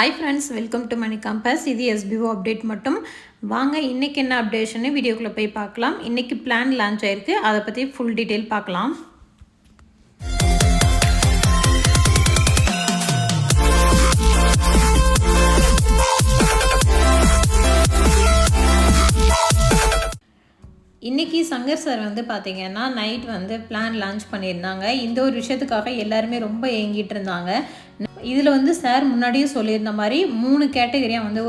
Hi friends welcome to Mani campus இது SPO update மட்டும். வாங்க இன்றைக்கி என்ன அப்டேஷன்னு வீடியோக்குள்ளே போய் பார்க்கலாம். இன்றைக்கி பிளான் லான்ச் ஆயிருக்கு. அதை பற்றி ஃபுல் டீட்டெயில் பார்க்கலாம். சார் வந்து பார்த்தீங்கன்னா நைட் வந்து பிளான் லான்ச் பண்ணியிருந்தாங்க. இந்த ஒரு விஷயத்துக்காக எல்லாருமே ரொம்ப ஏங்கிட்டு இருந்தாங்க. இதில் வந்து சார் முன்னாடியே சொல்லியிருந்த மாதிரி மூணு கேட்டகரியாக வந்து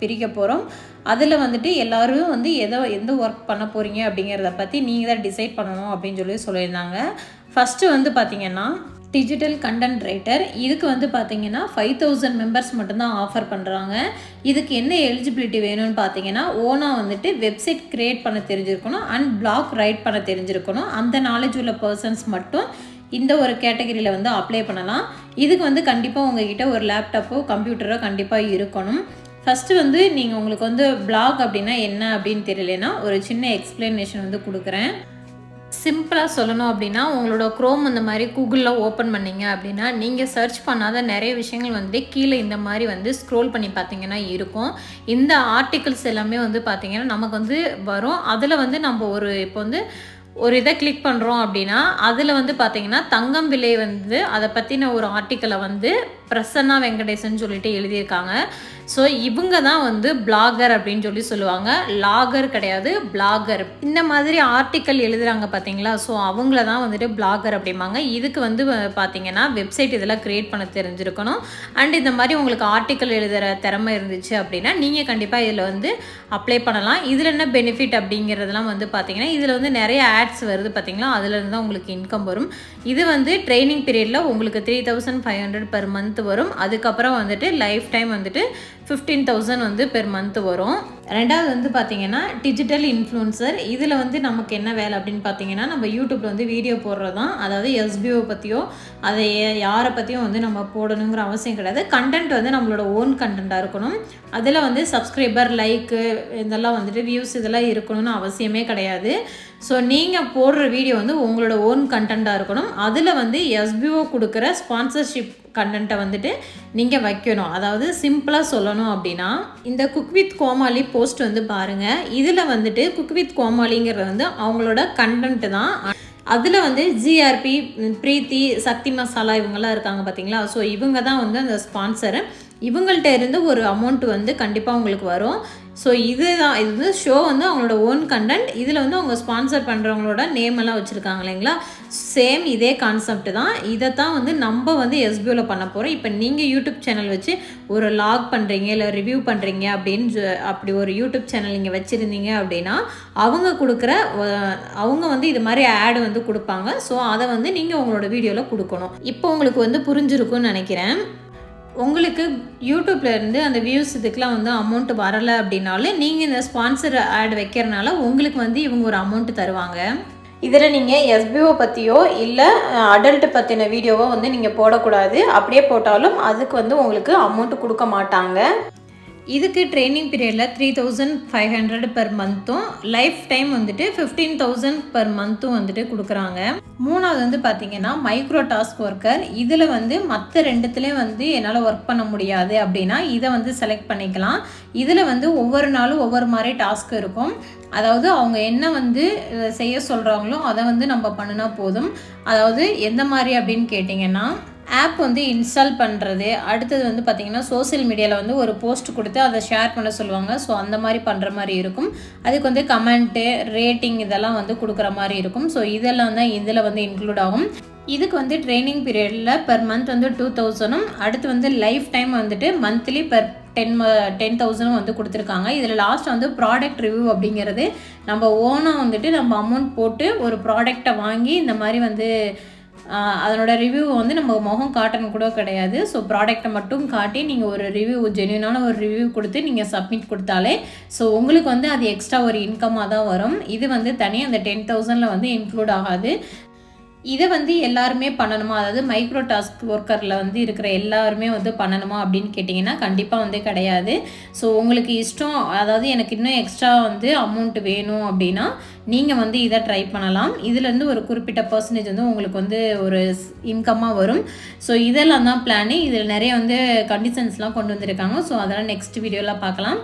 பிரிக்க போகிறோம் அதில் வந்துட்டு எல்லோரும் வந்து எதோ எந்த ஒர்க் பண்ண போகிறீங்க அப்படிங்கிறத பற்றி நீங்கள் தான் டிசைட் பண்ணணும் அப்படின்னு சொல்லி சொல்லியிருந்தாங்க. ஃபஸ்ட்டு வந்து பார்த்திங்கன்னா டிஜிட்டல் கண்டென்ட் ரைட்டர் இதுக்கு வந்து பார்த்தீங்கன்னா ஃபைவ் தௌசண்ட் மெம்பர்ஸ் மட்டும்தான் ஆஃபர் பண்ணுறாங்க இதுக்கு என்ன எலிஜிபிலிட்டி வேணும்னு பார்த்தீங்கன்னா ஓனாக வந்துட்டு வெப்சைட் க்ரியேட் பண்ண தெரிஞ்சிருக்கணும் அண்ட் பிளாக் ரைட் பண்ண தெரிஞ்சிருக்கணும். அந்த நாலேஜ் உள்ள பர்சன்ஸ் மட்டும் இந்த ஒரு கேட்டகரியில் வந்து அப்ளை பண்ணலாம். இதுக்கு வந்து கண்டிப்பாக உங்ககிட்ட ஒரு லேப்டாப்போ கம்ப்யூட்டரோ கண்டிப்பாக இருக்கணும். ஃபஸ்ட்டு வந்து நீங்கள் உங்களுக்கு வந்து பிளாக் அப்படின்னா என்ன அப்படின்னு தெரியலனா ஒரு சின்ன எக்ஸ்பிளனேஷன் வந்து கொடுக்குறேன். சிம்பிளாக சொல்லணும் அப்படின்னா உங்களோட க்ரோம் இந்த மாதிரி கூகுளில் ஓப்பன் பண்ணிங்க அப்படின்னா நீங்கள் சர்ச் பண்ணாத நிறைய விஷயங்கள் வந்து கீழே இந்த மாதிரி வந்து ஸ்க்ரோல் பண்ணி பார்த்தீங்கன்னா இருக்கும். இந்த ஆர்டிகிள்ஸ் எல்லாமே வந்து பார்த்திங்கன்னா நமக்கு வந்து வரும். அதில் வந்து நம்ம ஒரு இப்போ வந்து ஒரு இதை கிளிக் பண்ணுறோம் அப்படின்னா அதில் வந்து பார்த்திங்கன்னா தங்கம் விலை வந்து அதை பற்றின ஒரு ஆர்டிக்கலை வந்து பிரசன்னா வெங்கடேசன் சொல்லிட்டு எழுதியிருக்காங்க. ஸோ இவங்க தான் வந்து பிளாகர் அப்படின்னு சொல்லி சொல்லுவாங்க. லாகர் கிடையாது பிளாகர் இந்த மாதிரி ஆர்டிக்கல் எழுதுகிறாங்க பார்த்தீங்களா ஸோ அவங்கள தான் வந்துட்டு பிளாகர் அப்படிம்பாங்க. இதுக்கு வந்து பார்த்தீங்கன்னா வெப்சைட் இதெல்லாம் க்ரியேட் பண்ண தெரிஞ்சிருக்கணும். அண்ட் இந்த மாதிரி உங்களுக்கு ஆர்டிக்கல் எழுதுகிற திறமை இருந்துச்சு அப்படின்னா நீங்கள் கண்டிப்பாக இதில் வந்து அப்ளை பண்ணலாம். இதில் என்ன பெனிஃபிட் அப்படிங்கிறதுலாம் வந்து பார்த்தீங்கன்னா இதில் வந்து நிறைய ஆட்ஸ் வருது பார்த்தீங்களா அதுலேருந்து தான் உங்களுக்கு இன்கம் வரும். இது வந்து ட்ரைனிங் பீரியடில் உங்களுக்கு three thousand five hundred per month வரும். அதுக்கப்புறம் வந்துட்டு லைஃப் டைம் வந்துட்டு ஃபிஃப்டீன் தௌசண்ட் வந்து பெர் மந்த் வரும். ரெண்டாவது வந்து பார்த்தீங்கன்னா டிஜிட்டல் இன்ஃப்ளூன்சர் இதில் வந்து நமக்கு என்ன வேலை அப்படின்னு பார்த்தீங்கன்னா நம்ம யூடியூப்பில் வந்து வீடியோ போடுறது தான் அதாவது எஸ்பிஓ பற்றியோ அதை யாரை பற்றியும் வந்து நம்ம போடணுங்கிற அவசியம் கிடையாது. கண்டென்ட் வந்து நம்மளோட ஓன் கண்டென்ட்டாக இருக்கணும். அதில் வந்து சப்ஸ்கிரைபர் லைக்கு இதெல்லாம் வந்துட்டு வியூஸ் இதெல்லாம் இருக்கணும்னு அவசியமே கிடையாது. ஸோ நீங்கள் போடுற வீடியோ வந்து உங்களோட ஓன் கண்டென்ட்டாக இருக்கணும். அதில் வந்து எஸ்பிஓ கொடுக்குற ஸ்பான்சர்ஷிப் கண்டென்ட்டை வந்துட்டு நீங்கள் வைக்கணும். அதாவது சிம்பிளாக சொல்லணும் அப்படின்னா இந்த குக் வித் கோமாளி போஸ்ட் வந்து பாருங்கள் இதில் வந்துட்டு குக் வித் கோமாளிங்கிறது வந்து அவங்களோட கண்டென்ட் தான். அதில் வந்து ஜிஆர்பி பிரீத்தி சக்தி மசாலா இவங்கெல்லாம் இருக்காங்க பார்த்தீங்களா ஸோ இவங்க தான் வந்து அந்த ஸ்பான்சரு இவங்கள்ட்ட இருந்து ஒரு அமௌண்ட் வந்து கண்டிப்பாக உங்களுக்கு வரும். ஸோ இது தான் இது வந்து ஷோ வந்து அவங்களோட ஓன் கண்டென்ட் இதில் வந்து அவங்க ஸ்பான்சர் பண்ணுறவங்களோட நேம் எல்லாம் வச்சுருக்காங்க இல்லைங்களா? சேம் இதே கான்செப்ட் தான். இதை தான் வந்து நம்ம வந்து எஸ்பியூவில் பண்ண போகிறோம் இப்போ நீங்கள் யூடியூப் சேனல் வச்சு ஒரு லாக் பண்ணுறீங்க இல்லை ரிவ்யூ பண்ணுறீங்க அப்படின்னு அப்படி ஒரு யூடியூப் சேனல் நீங்கள் வச்சுருந்தீங்க அப்படின்னா அவங்க கொடுக்குற அவங்க வந்து இது மாதிரி ஆடு வந்து கொடுப்பாங்க. ஸோ அதை வந்து நீங்கள் உங்களோட வீடியோவில் கொடுக்கணும். இப்போ உங்களுக்கு வந்து புரிஞ்சிருக்கும்னு நினைக்கிறேன். உங்களுக்கு யூடியூப்லேருந்து அந்த வியூஸ் இதுக்கெலாம் வந்து அமௌண்ட்டு வரலை அப்படின்னாலும் நீங்கள் இந்த ஸ்பான்சர் ஆட் வைக்கிறனால உங்களுக்கு வந்து இவங்க ஒரு அமௌண்ட்டு தருவாங்க. இதில் நீங்கள் எஸ்பிஓ பற்றியோ இல்லை அடல்ட்டு பற்றின வீடியோவோ வந்து நீங்கள் போடக்கூடாது. அப்படியே போட்டாலும் அதுக்கு வந்து உங்களுக்கு அமௌண்ட்டு கொடுக்க மாட்டாங்க. இதுக்கு ட்ரைனிங் பீரியடில் three thousand five hundred per மந்த்தும் life time வந்துட்டு ஃபிஃப்டீன் தௌசண்ட் பெர் மந்த்தும் வந்துட்டு கொடுக்குறாங்க. மூணாவது வந்து பார்த்தீங்கன்னா மைக்ரோ டாஸ்க் ஒர்க்கர் இதில் வந்து மற்ற ரெண்டுத்துலேயும் வந்து என்னால் ஒர்க் பண்ண முடியாது அப்படின்னா இதை வந்து செலக்ட் பண்ணிக்கலாம். இதில் வந்து ஒவ்வொரு நாளும் ஒவ்வொரு மாதிரி டாஸ்க் இருக்கும். அதாவது அவங்க என்ன வந்து செய்ய சொல்கிறாங்களோ அதை வந்து நம்ம பண்ணினா போதும். அதாவது எந்த மாதிரி அப்படின்னு கேட்டிங்கன்னா ஆப் வந்து இன்ஸ்டால் பண்ணுறது அடுத்தது வந்து பார்த்திங்கன்னா சோசியல் மீடியாவில் வந்து ஒரு போஸ்ட் கொடுத்து அதை ஷேர் பண்ண சொல்லுவாங்க. ஸோ அந்த மாதிரி பண்ணுற மாதிரி இருக்கும். அதுக்கு வந்து கமெண்ட்டு ரேட்டிங் இதெல்லாம் வந்து கொடுக்குற மாதிரி இருக்கும். ஸோ இதெல்லாம் தான் இதில் வந்து இன்க்ளூட் ஆகும். இதுக்கு வந்து ட்ரைனிங் பீரியடில் பெர் மந்த் வந்து டூ தௌசண்டும் அடுத்து வந்து லைஃப் டைம் வந்துட்டு மந்த்லி பெர் டென் டென் தௌசண்டும் வந்து கொடுத்துருக்காங்க. இதில் லாஸ்ட் வந்து ப்ராடக்ட் ரிவ்யூ அப்படிங்கிறது நம்ம ஓனாக வந்துட்டு நம்ம அமௌண்ட் போட்டு ஒரு ப்ராடக்டை வாங்கி இந்த மாதிரி வந்து அதனோட ரிவ்யூ வந்து நம்ம முகம் காட்டணும் கூட கிடையாது. ஸோ ப்ராடக்ட்டை மட்டும் காட்டி நீங்கள் ஒரு ரிவ்யூ ஜென்யூனான ஒரு ரிவ்யூ கொடுத்து நீங்கள் சப்மிட் கொடுத்தாலே ஸோ உங்களுக்கு வந்து அது எக்ஸ்ட்ரா ஒரு இன்கமாக தான் வரும். இது வந்து தனியாக அந்த டென் தௌசண்டில் வந்து இன்க்ளூட் ஆகாது. இதை வந்து எல்லாருமே பண்ணணுமா? அதாவது மைக்ரோ டாஸ்க் ஒர்க்கரில் வந்து இருக்கிற எல்லாருமே வந்து பண்ணணுமா அப்படின்னு கேட்டிங்கன்னா கண்டிப்பாக வந்து கிடையாது. ஸோ உங்களுக்கு இஷ்டம் அதாவது எனக்கு இன்னும் எக்ஸ்ட்ரா வந்து அமௌண்ட் வேணும் அப்படின்னா நீங்கள் வந்து இதை ட்ரை பண்ணலாம். இதுலேருந்து ஒரு குறிப்பிட்ட பர்சன்டேஜ் வந்து உங்களுக்கு வந்து ஒரு இன்கம்மாக வரும். ஸோ இதெல்லாம் தான் பிளானு இதில் நிறைய வந்து கண்டிஷன்ஸ்லாம் கொண்டு வந்திருக்காங்க. ஸோ அதெல்லாம் நெக்ஸ்ட் வீடியோவில் பார்க்கலாம்.